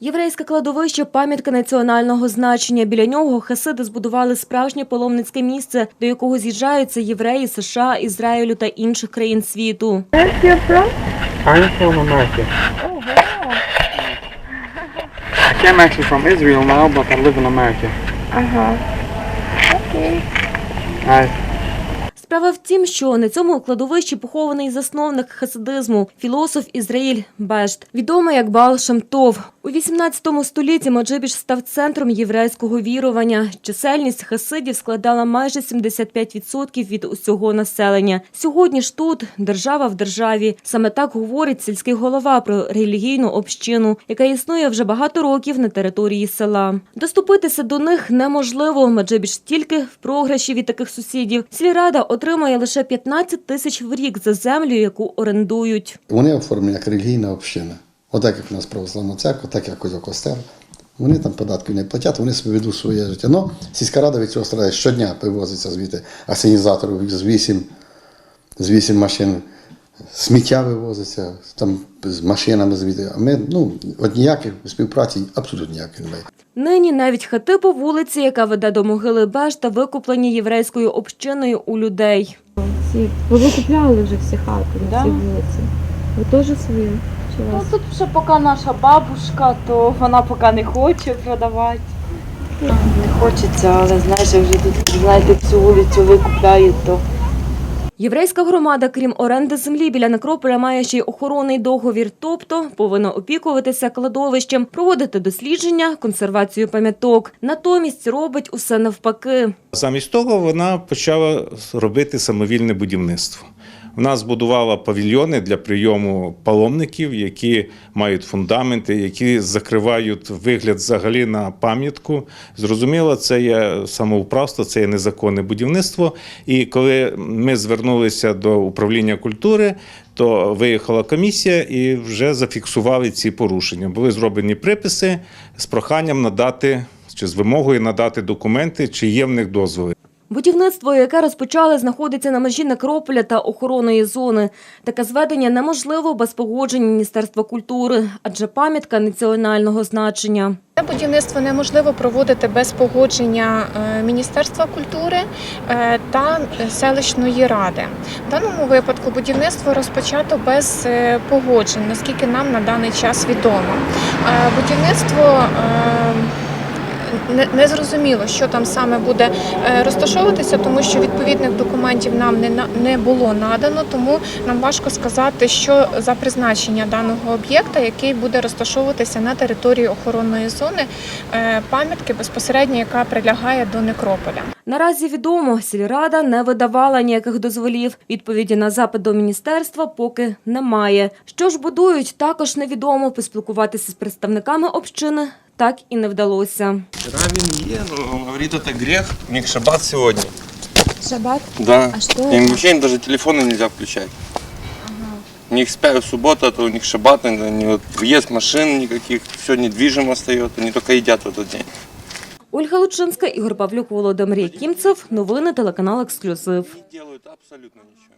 Єврейське кладовище пам'ятка національного значення. Біля нього хасиди збудували справжнє паломницьке місце, до якого з'їжджаються євреї США, Ізраїлю та інших країн світу. Ага. Справа в тім, що на цьому кладовищі похований засновник хасидизму, філософ Ізраїль Бешт, відомий як Баал Шамтов. У 18 столітті Маджибіш став центром єврейського вірування. Чисельність хасидів складала майже 75% від усього населення. Сьогодні ж тут держава в державі. Саме так говорить сільський голова про релігійну общину, яка існує вже багато років на території села. Доступитися до них неможливо. Маджибіш тільки в програші від таких сусідів. Сільрада отримує лише 15 тисяч в рік за землю, яку орендують. Вони оформлені як релігійна община. Отак, як у нас православна церква, так як у костел. Вони там податків не платять, вони собі ведуть своє життя. Ну, сільська рада від цього страдає. Щодня привозиться звідти асенізаторів з вісім, з вісім машин. Сміття вивозиться там з машинами звідти. А ми ну, от ніяких співпраці абсолютно ніякої немає. Нині навіть хати по вулиці, яка веде до могили Бешта, викуплені єврейською общиною у людей. Всі. Ви викупляли вже всі хати на Да. цій вулиці. Ви теж свої? Чи Ну вас? тут вже поки наша бабушка, то вона поки не хоче продавати. Не хочеться, але знаєш, вже тут знаєте, всю вулицю викупляють, то Єврейська громада, крім оренди землі біля некрополя, має ще й охоронний договір, тобто повинна опікуватися кладовищем, проводити дослідження, консервацію пам'яток. Натомість робить усе навпаки. Замість того вона почала робити самовільне будівництво. Вона збудувала павільйони для прийому паломників, які мають фундаменти, які закривають вигляд взагалі на пам'ятку. Зрозуміло, це є самоуправство, це є незаконне будівництво. І коли ми звернулися до управління культури, то виїхала комісія і вже зафіксували ці порушення. Були зроблені приписи з проханням надати чи з вимогою надати документи, чи є в них дозволи. Будівництво, яке розпочали, знаходиться на межі некрополя та охоронної зони. Таке зведення неможливо без погоджень Міністерства культури, адже пам'ятка національного значення. Це будівництво неможливо проводити без погодження е, Міністерства культури е, та селищної ради. В даному випадку будівництво розпочато без е, погоджень, наскільки нам на даний час відомо. Будівництво не, не зрозуміло, що там саме буде е, розташовуватися, тому що відповідних документів нам не, не було надано, тому нам важко сказати, що за призначення даного об'єкта, який буде розташовуватися на території охоронної зони е, пам'ятки безпосередньо, яка прилягає до некрополя. Наразі відомо, сільрада не видавала ніяких дозволів. Відповіді на запит до міністерства поки немає. Що ж будують, також невідомо. Поспілкуватися з представниками общини так і не вдалося. Вчера він є, но он говорит, это грех, у них шаббат сегодня. Шабат? Да. А что Им это? вообще даже телефоны нельзя включать. У них спя- суббота, то у них шаббат, они вот въезд машин никаких, все недвижимо стоит, они только едят в этот день. Ольга Лучинська, Ігор Павлюк, Володимир Якімцев. Новини телеканал Ексклюзив.